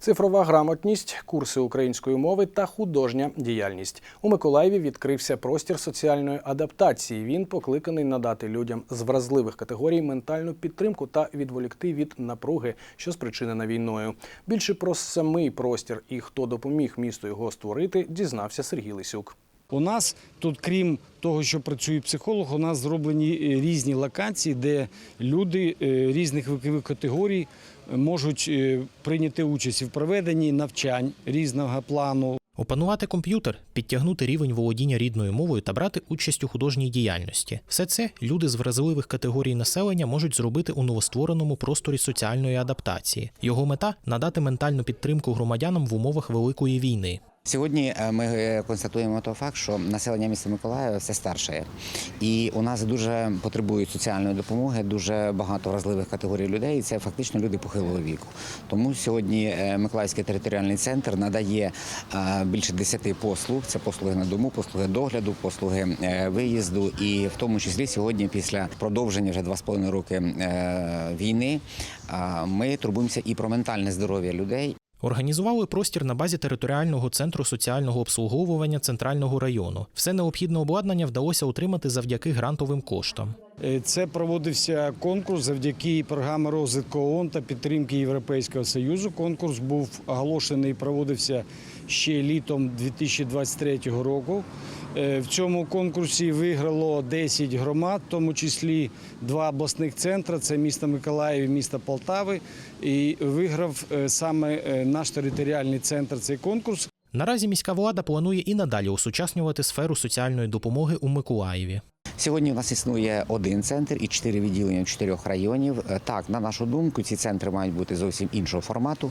Цифрова грамотність, курси української мови та художня діяльність. У Миколаєві відкрився простір соціальної адаптації. Він покликаний надати людям з вразливих категорій ментальну підтримку та відволікти від напруги, що спричинена війною. Більше про самий простір і хто допоміг місту його створити, дізнався Сергій Лисюк. У нас тут, крім того, що працює психолог, у нас зроблені е, різні локації, де люди е, різних вікових категорій можуть е, прийняти участь в проведенні навчань різного плану. Опанувати комп'ютер, підтягнути рівень володіння рідною мовою та брати участь у художній діяльності. Все це люди з вразливих категорій населення можуть зробити у новоствореному просторі соціальної адаптації. Його мета надати ментальну підтримку громадянам в умовах великої війни. Сьогодні е, ми е, констатуємо той факт, що населення міста Миколаєва все старше, і у нас дуже потребують соціальної допомоги, дуже багато вразливих категорій людей. І це фактично люди похилого віку. Тому сьогодні е, Миколаївський територіальний центр надає більше 10 послуг. Це послуги на дому, послуги догляду, послуги виїзду. І в тому числі сьогодні, після продовження вже 2,5 роки війни, ми турбуємося і про ментальне здоров'я людей. Організували простір на базі територіального центру соціального обслуговування центрального району. Все необхідне обладнання вдалося отримати завдяки грантовим коштам. Е, Це проводився конкурс завдяки програмі розвитку ООН та підтримки Європейського Союзу. Конкурс був оголошений, і проводився ще літом 2023 року. Е, В цьому конкурсі виграло 10 громад, в тому числі два обласних центри це місто Миколаїв і місто Полтави. І виграв е, саме наш територіальний центр цей конкурс. Наразі міська влада планує і надалі осучаснювати сферу соціальної допомоги у Миколаєві. Сьогодні у нас існує один центр і чотири відділення чотирьох районів. Е, Так, на нашу думку, ці центри мають бути зовсім іншого формату.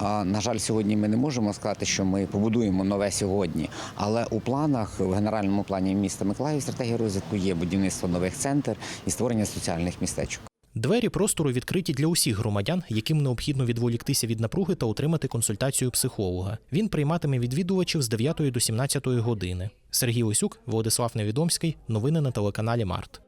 На жаль, сьогодні ми не можемо сказати, що ми побудуємо нове сьогодні. Але у планах в генеральному плані міста Миколаїв стратегія розвитку є будівництво нових центрів і створення соціальних містечок. Двері простору відкриті для усіх громадян, яким необхідно відволіктися від напруги та отримати консультацію психолога. Він прийматиме відвідувачів з 9 до 17 години. Сергій Осюк, Владислав Невідомський. Новини на телеканалі Март.